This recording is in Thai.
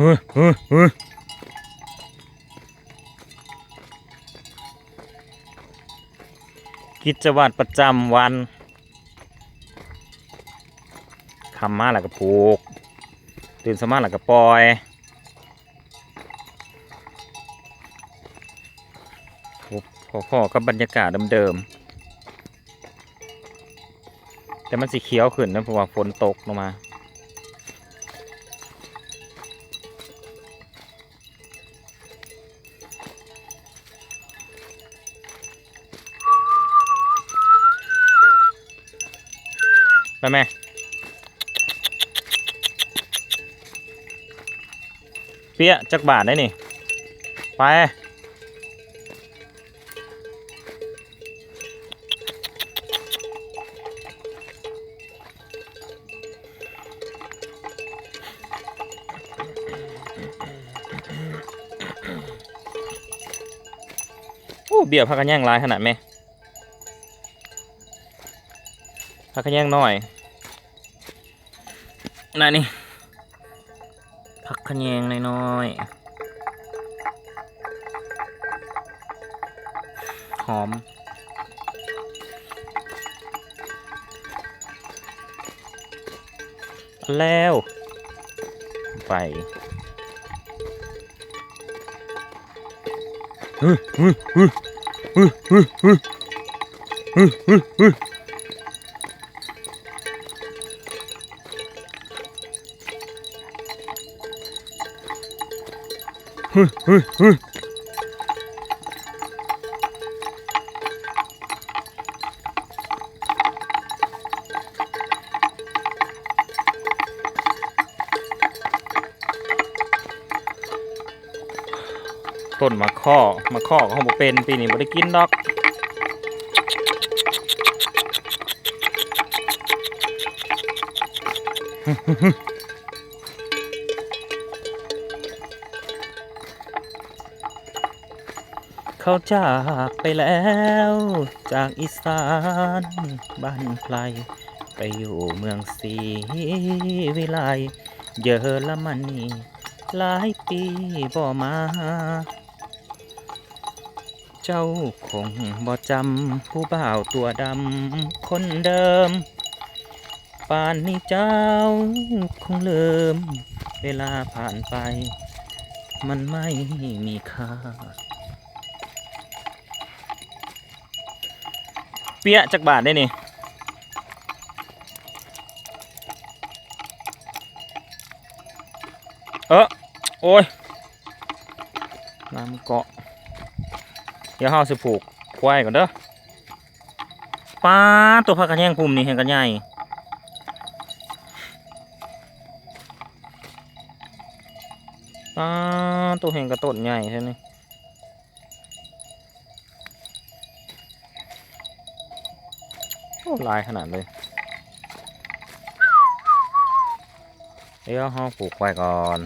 ฮ้ยเฮ้ยเฮ้ยกิจวัตรประจำวันคำมาแล้วก็ปลูก ตื่นสมาแล้วก็ปล่อยพอพอๆกับบรรยากาศเดิมๆ แต่มันสีเขียวขึ้นนะเพราะว่าฝนตกลงมา ไปไหมเปี้ยจักบาทได้นี่ ไป โอ้ เบี้ยพักกันแย่งหลายขนาดไหม พักกันแย่งน้อยนั่นนี่พักขยงน้อยๆหอมแล้ว ไปเฮ้ยเฮ้ยเฮ้ยเฮ้ยเฮ้ยเฮ้ยเฮ้ยเฮ้ เฮ้ยเฮ้ยเฮ้ยต้นมะข้อมะข้อของผมเป็นปีนี้บ่ได้กินดอก เขาจากไปแล้ว จากอีสานบ้านไพลไปอยู่เมืองศรีวิไลเยอรมนีหลายปีบ่มา เจ้าคงบ่จำผู้บ่าวตัวดำคนเดิม ป่านนี้เจ้าคงลืม เวลาผ่านไป มันไม่มีค่า เปียะจักบาทได้นี่เออโอ้ยน้ำเกาะเดี๋ยวเฮาสิผูกควายก่อนเด้อป้าตัวพักกันแย่งภูมินี่เห็นกันใหญ่ป้าตัวเห็นกระต้นใหญ่ใช่ไหม ลายขนาดเลย เดี๋ยวเฮาผูกไว้ก่อน